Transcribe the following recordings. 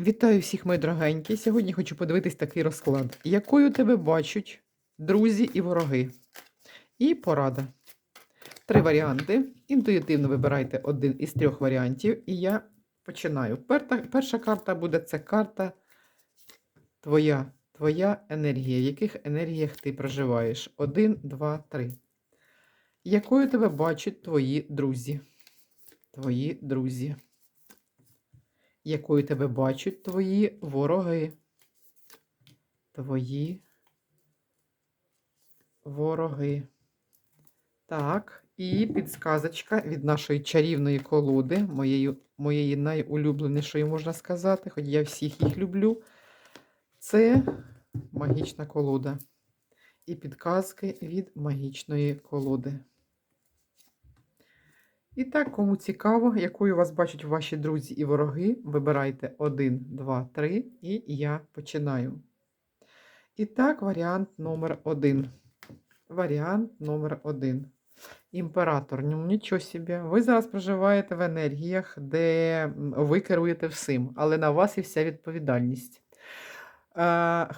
Вітаю всіх, мої дорогенькі. Сьогодні хочу подивитись такий розклад. Якою тебе бачать друзі і вороги? І порада. Три варіанти. Інтуїтивно вибирайте один із трьох варіантів. І я починаю. Перша карта буде це карта твоя, твоя енергія. В яких енергіях ти проживаєш? Один, два, три. Якою тебе бачать твої друзі? Твої друзі якою тебе бачать твої вороги. Твої вороги. Так, і підсказочка від нашої чарівної колоди, моєї, моєї найулюбленішої, можна сказати, хоч я всіх їх люблю. Це магічна колода. І підказки від магічної колоди. І так, кому цікаво, якою вас бачать ваші друзі і вороги, вибирайте 1, 2, 3 і я починаю. І так, варіант номер 1. Варіант номер 1. Імператор. Ну, нічого собі. Ви зараз проживаєте в енергіях, де ви керуєте всім, але на вас і вся відповідальність.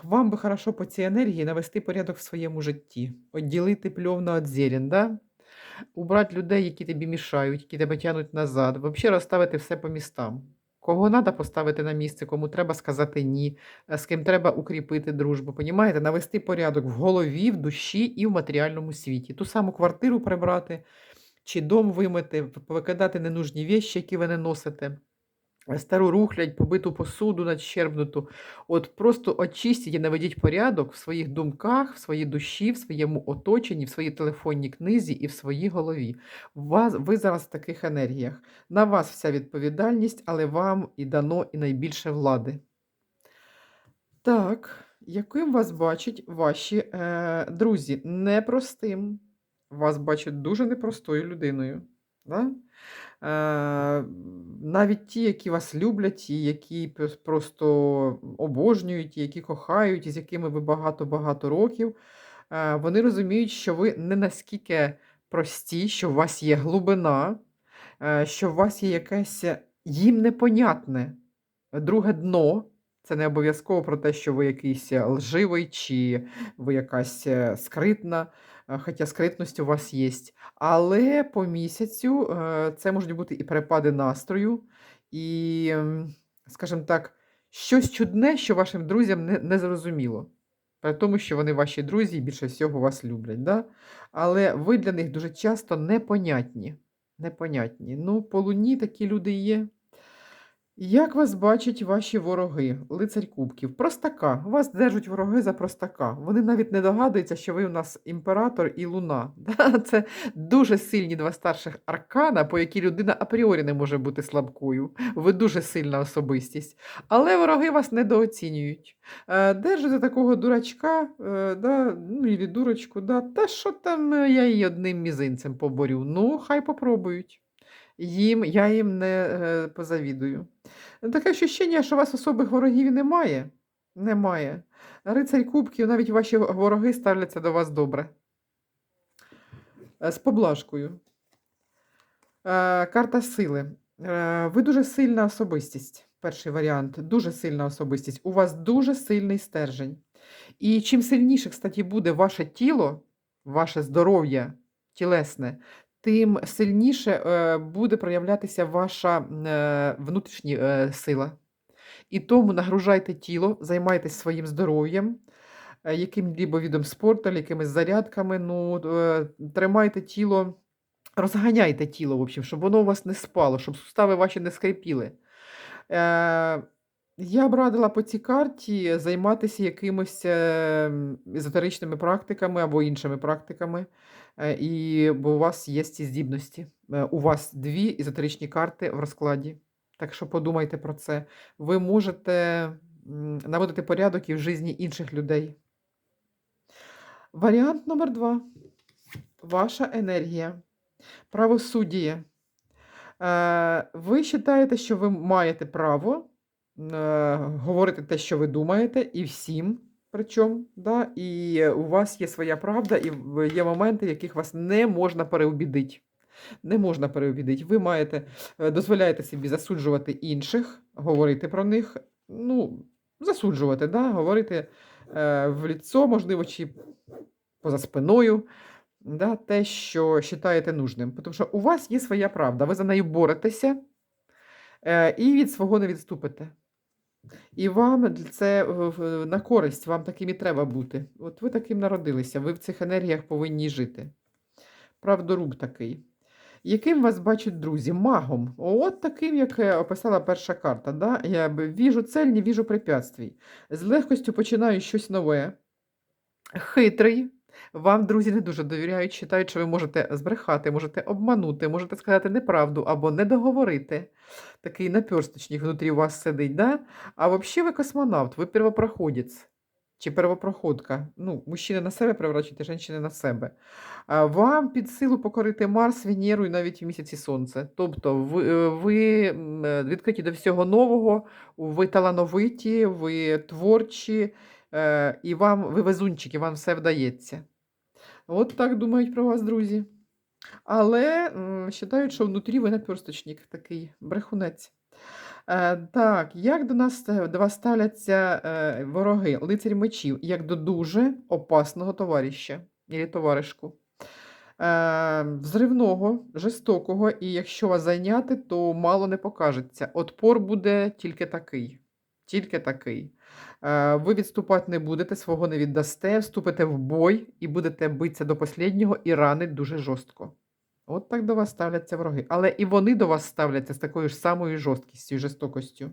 Вам би хорошо по цій енергії навести порядок в своєму житті, відділити пльовно від зерен, да? Убрати людей, які тобі мішають, які тебе тягнуть назад, взагалі розставити все по містам. Кого треба поставити на місце, кому треба сказати ні, е, з ким треба укріпити дружбу, понімаєте? навести порядок в голові, в душі і в матеріальному світі. Ту саму квартиру прибрати, чи дом вимити, викидати ненужні віші, які ви не носите стару рухлядь, побиту посуду надщербнуту. От просто очистіть і наведіть порядок в своїх думках, в своїй душі, в своєму оточенні, в своїй телефонній книзі і в своїй голові. Вас, Ви зараз в таких енергіях. На вас вся відповідальність, але вам і дано і найбільше влади. Так, яким вас бачать ваші е, друзі? Непростим. Вас бачать дуже непростою людиною. Да? Е, навіть ті, які вас люблять, і які просто обожнюють, і які кохають, і з якими ви багато-багато років, е, вони розуміють, що ви не наскільки прості, що у вас є глибина, е, що у вас є якесь їм непонятне друге дно. Це не обов'язково про те, що ви якийсь лживий, чи ви якась скритна, хоча скритність у вас є. Але по місяцю е, це можуть бути і перепади настрою, і, скажімо так, щось чудне, що вашим друзям не, не зрозуміло. При тому, що вони ваші друзі і більше всього вас люблять. Да? Але ви для них дуже часто непонятні. Непонятні. Ну, по луні такі люди є. Як вас бачать ваші вороги, лицарь кубків? Простака. Вас держать вороги за простака. Вони навіть не догадуються, що ви у нас імператор і луна. Це дуже сильні два старших аркана, по які людина апріорі не може бути слабкою. Ви дуже сильна особистість. Але вороги вас недооцінюють. Е, держать за такого дурачка, е, да, ну і дурочку, да, та що там я її одним мізинцем поборю? Ну, хай попробують їм, я їм не е, позавідую. Таке ощущення, що у вас особих ворогів немає. Немає. Рицарь Кубків, навіть ваші вороги ставляться до вас добре. Е, з поблажкою. Е, карта сили. Ви дуже сильна особистість. Перший варіант. Дуже сильна особистість. У вас дуже сильний стержень. І чим сильніше, кстати, буде ваше тіло, ваше здоров'я тілесне, тим сильніше е, буде проявлятися ваша е, внутрішня е, сила. І тому нагружайте тіло, займайтесь своїм здоров'ям, яким-либо видом спорту, якимись зарядками. ну, Тримайте тіло, розганяйте тіло, в общем, щоб воно у вас не спало, щоб сустави ваші не скрипіли. Я б радила по цій карті займатися якимось езотеричними практиками або іншими практиками. І бо у вас є ці здібності. Е, у вас дві езотеричні карти в розкладі. Так що подумайте про це. Ви можете наводити порядок і в житті інших людей. Варіант номер два. Ваша енергія. Правосуддя. Е, ви вважаєте, що ви маєте право говорити те, що ви думаєте, і всім. Причому, да, і у вас є своя правда, і є моменти, в яких вас не можна переубідити. Не можна переубідити. Ви маєте, е, дозволяєте собі засуджувати інших, говорити про них, ну, засуджувати, да? говорити е, в ліцо, можливо, чи поза спиною, да? те, що вважаєте нужним. Тому що у вас є своя правда, ви за нею боретеся е, і від свого не відступите. І вам це в- в- на користь, вам таким і треба бути. От ви таким народилися, ви в цих енергіях повинні жити. Правдоруб такий. Яким вас бачать друзі? Магом. От таким, як е, описала перша карта. Да? Я віжу цель, не віжу препятствий. З легкостю починаю щось нове. Хитрий. Вам, друзі, не дуже довіряють, вважають, що ви можете збрехати, можете обманути, можете сказати неправду або не договорити. Такий наперсточник внутрі у вас сидить, да? А взагалі ви космонавт, ви первопроходець чи первопроходка. Ну, мужчини на себе превращуєте, жінки на себе. Вам під силу покорити Марс, Венеру і навіть в місяці Сонце. Тобто ви, е, ви е, відкриті до всього нового, ви талановиті, ви творчі, е, і вам ви везунчики, вам все вдається. От так думають про вас, друзі. Але вважають, що внутрі ви наперсточник такий, брехунець. Е, так, як до нас е, до вас ставляться е, вороги, лицарі мечів, як до дуже опасного товариша або товаришку. Е, взривного, жорстокого, і якщо вас зайняти, то мало не покажеться. Отпор буде тільки такий. Тільки такий. Е, ви відступати не будете, свого не віддасте, вступите в бой і будете битися до останнього і ранить дуже жорстко. От так до вас ставляться вороги. Але і вони до вас ставляться з такою ж самою жорсткістю і жорстокостю.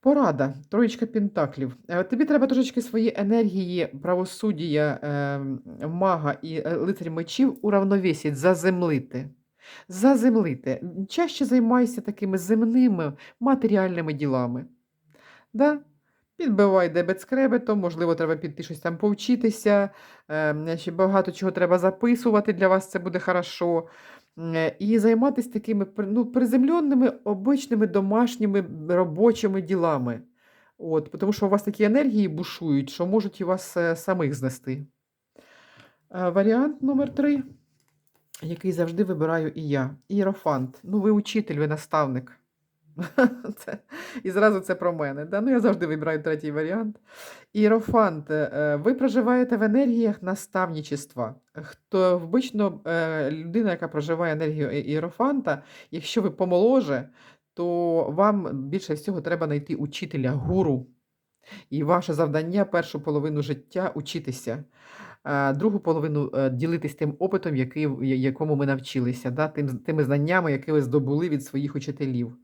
Порада, троєчка пентаклів. Е, Тобі треба трошечки свої енергії, правосуддя, е, мага і лицарь мечів уравновесити, заземлити. Заземлити. Чаще займайся такими земними матеріальними ділами. Да? Підбивай дебет скребетом, можливо, треба піти щось там повчитися. е, Ще багато чого треба записувати, для вас це буде хорошо. Е, І займатися такими ну, приземленими, обичними домашніми робочими ділами. От, тому що у вас такі енергії бушують, що можуть і вас е, самих знести. Е, Варіант номер три, який завжди вибираю і я. Іерофант. Ну, ви учитель, ви наставник. Це, і зразу це про мене. Да? Ну, я завжди вибираю третій варіант. Іерофант, е, ви проживаєте в енергіях наставничества. Хто обично е, людина, яка проживає енергію іерофанта, якщо ви помоложе, то вам більше всього треба знайти учителя, гуру. І ваше завдання першу половину життя учитися, другу половину е, ділитись тим опитом, який, якому ми навчилися, да? тим, тими знаннями, які ви здобули від своїх учителів.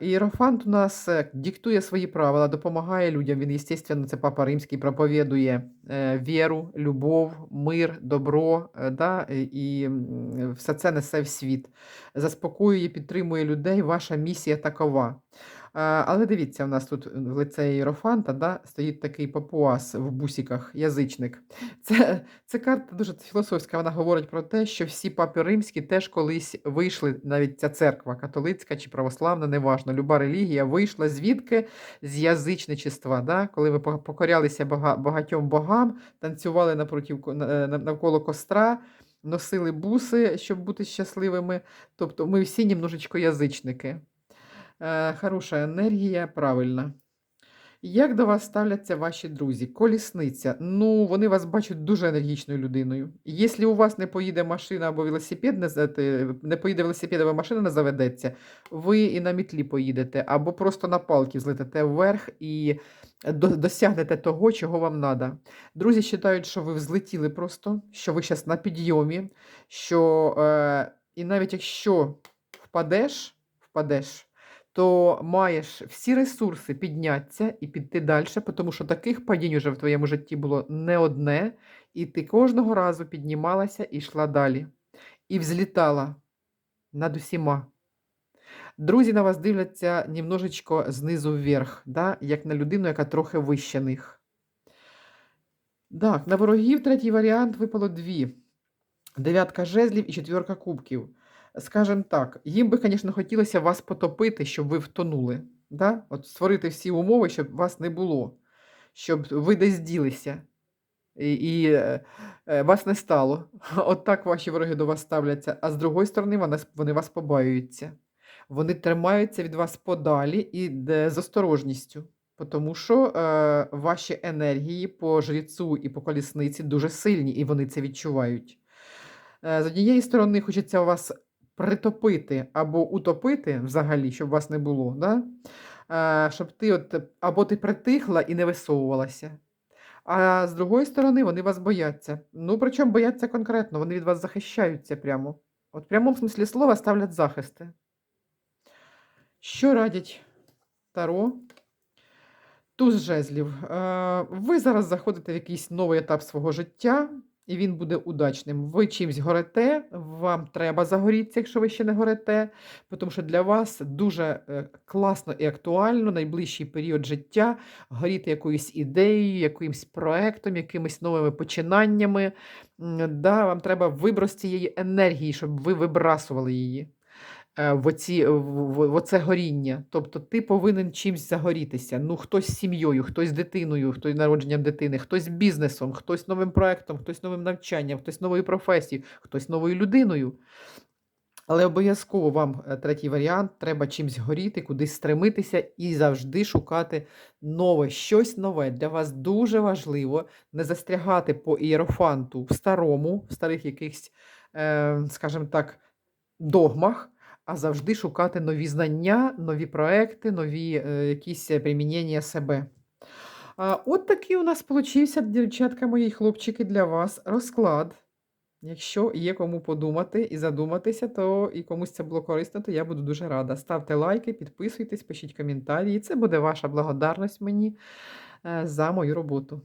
Іерофант у нас е, диктує свої правила, допомагає людям. Він, звісно, це папа римський, проповідує е, віру, любов, мир, добро, да? і все це несе в світ. Заспокоює, підтримує людей. Ваша місія такова. Е, Але дивіться, у нас тут в лице Єрофанта да, стоїть такий папуас в бусиках, язичник. Це, це карта дуже філософська. Вона говорить про те, що всі папи римські теж колись вийшли, навіть ця церква католицька чи православна, неважно, люба релігія вийшла звідки з язичничества, да, коли ви покорялися багатьом богам, танцювали напротив, е, на- навколо костра. Носили буси, щоб бути щасливими. Тобто ми всі немножечко язичники. Е, хороша енергія, правильно. Як до вас ставляться ваші друзі? Колісниця. Ну, вони вас бачать дуже енергічною людиною. Якщо у вас не поїде машина або велосипед, не, поїде велосипед або машина не заведеться, ви і на мітлі поїдете, або просто на палки злетите вверх і досягнете того, чого вам треба. Друзі вважають, що ви взлетіли просто, що ви зараз на підйомі, що е, і навіть якщо впадеш, впадеш, то маєш всі ресурси піднятися і піти далі, тому що таких падінь уже в твоєму житті було не одне, і ти кожного разу піднімалася і йшла далі. І взлітала над усіма. Друзі на вас дивляться немножечко знизу вверх, да? як на людину, яка трохи вище них. Так, на ворогів третій варіант випало дві. Дев'ятка жезлів і четвірка кубків. Скажем так, їм би, звісно, хотілося вас потопити, щоб ви втонули. Да? От створити всі умови, щоб вас не було, щоб ви десь ділися і, і е, е, вас не стало. От так ваші вороги до вас ставляться. А з другої сторони, вони, вони вас побаюються. Вони тримаються від вас подалі і де- з осторожністю. Тому що е, ваші енергії по жріцу і по колісниці дуже сильні, і вони це відчувають. Е, з однієї сторони, хочеться вас притопити або утопити взагалі, щоб вас не було. Да? Е, щоб ти от, або ти притихла і не висовувалася. А з другої сторони, вони вас бояться. Ну, причому бояться конкретно, вони від вас захищаються прямо. От в прямому смислі слова ставлять захисти. Що радять Таро? Туз жезлів. Е, Ви зараз заходите в якийсь новий етап свого життя, і він буде удачним. Ви чимсь горите, вам треба загорітися, якщо ви ще не горите, тому що для вас дуже е, класно і актуально найближчий період життя горіти якоюсь ідеєю, якимось проектом, якимись новими починаннями. Да, вам треба виброс цієї енергії, щоб ви вибрасували її в, оці, в, в, в оце горіння. Тобто ти повинен чимсь загорітися. Ну, хтось з сім'єю, хтось з дитиною, хтось з народженням дитини, хтось бізнесом, хтось новим проектом, хтось новим навчанням, хтось новою професією, хтось новою людиною. Але обов'язково вам е, третій варіант треба чимсь горіти, кудись стремитися і завжди шукати нове, щось нове. Для вас дуже важливо не застрягати по ієрофанту в старому, в старих якихось, е, скажімо так, догмах, а завжди шукати нові знання, нові проекти, нові е, якісь е, примінення себе. От такий у нас получився, дівчатка мої хлопчики, для вас розклад. Якщо є кому подумати і задуматися, то і комусь це було корисно, то я буду дуже рада. Ставте лайки, підписуйтесь, пишіть коментарі. І це буде ваша благодарність мені е, за мою роботу.